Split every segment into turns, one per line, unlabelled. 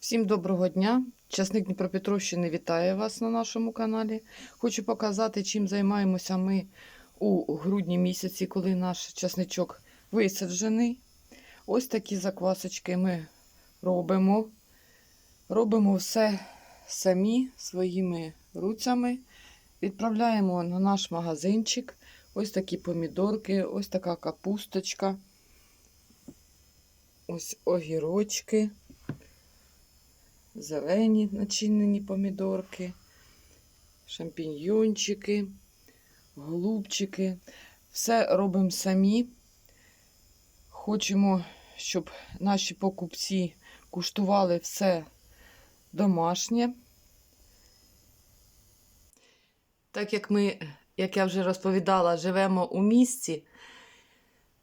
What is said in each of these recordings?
Всім доброго дня! Часник Дніпропетровщини вітає вас на нашому каналі. Хочу показати, чим займаємося ми у грудні місяці, коли наш часничок висаджений. Ось такі заквасочки ми робимо. Робимо все самі своїми руцями. Відправляємо на наш магазинчик. Ось такі помідорки, ось така капусточка, ось огірочки зелені начинені помідорки, шампіньйончики, голубчики. Все робимо самі. Хочемо, щоб наші покупці куштували все домашнє. Так як ми, як я вже розповідала, живемо у місті,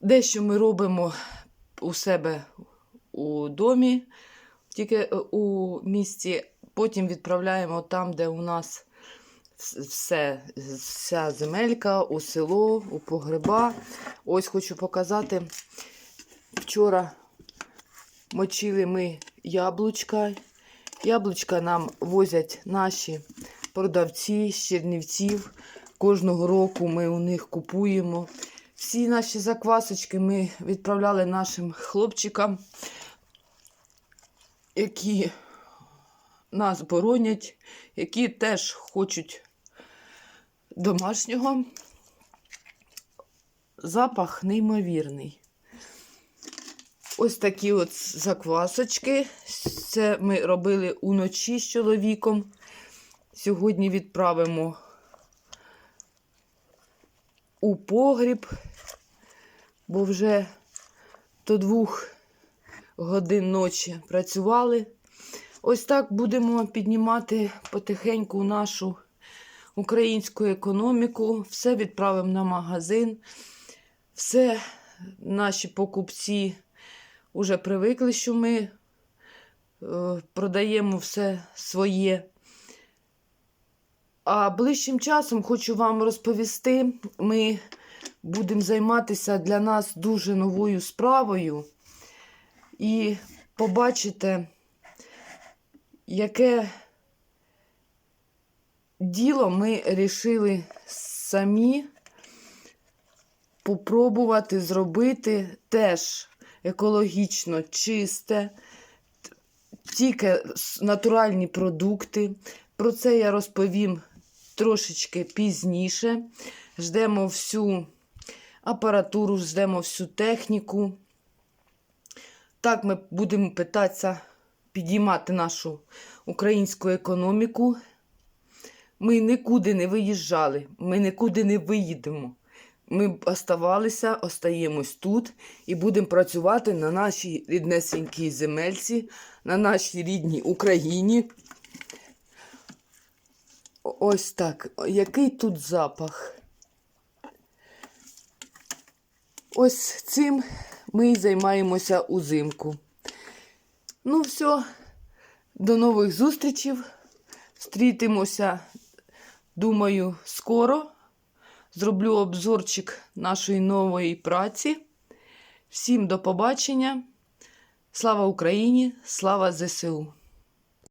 дещо ми робимо у себе у домі, тільки е, у місті, потім відправляємо там, де у нас все, вся земелька, у село, у погреба. Ось хочу показати. Вчора мочили ми яблучка. Яблучка нам возять наші продавці з Чернівців. Кожного року ми у них купуємо. Всі наші заквасочки ми відправляли нашим хлопчикам які нас боронять, які теж хочуть домашнього. Запах неймовірний. Ось такі от заквасочки. Це ми робили уночі з чоловіком. Сьогодні відправимо у погріб, бо вже до двох годин ночі працювали. Ось так будемо піднімати потихеньку нашу українську економіку. Все відправимо на магазин. Все наші покупці вже привикли, що ми е, продаємо все своє. А ближчим часом хочу вам розповісти, ми будемо займатися для нас дуже новою справою. І побачите, яке діло ми рішили самі попробувати зробити теж екологічно чисте, тільки натуральні продукти. Про це я розповім трошечки пізніше. Ждемо всю апаратуру, ждемо всю техніку. Так ми будемо питатися підіймати нашу українську економіку. Ми нікуди не виїжджали, ми нікуди не виїдемо. Ми оставалися, остаємось тут і будемо працювати на нашій ріднесенькій земельці, на нашій рідній Україні. Ось так. Який тут запах? Ось цим ми і займаємося узимку. Ну, все, до нових зустрічей. Стрітимося, думаю, скоро. Зроблю обзорчик нашої нової праці. Всім до побачення. Слава Україні! Слава ЗСУ!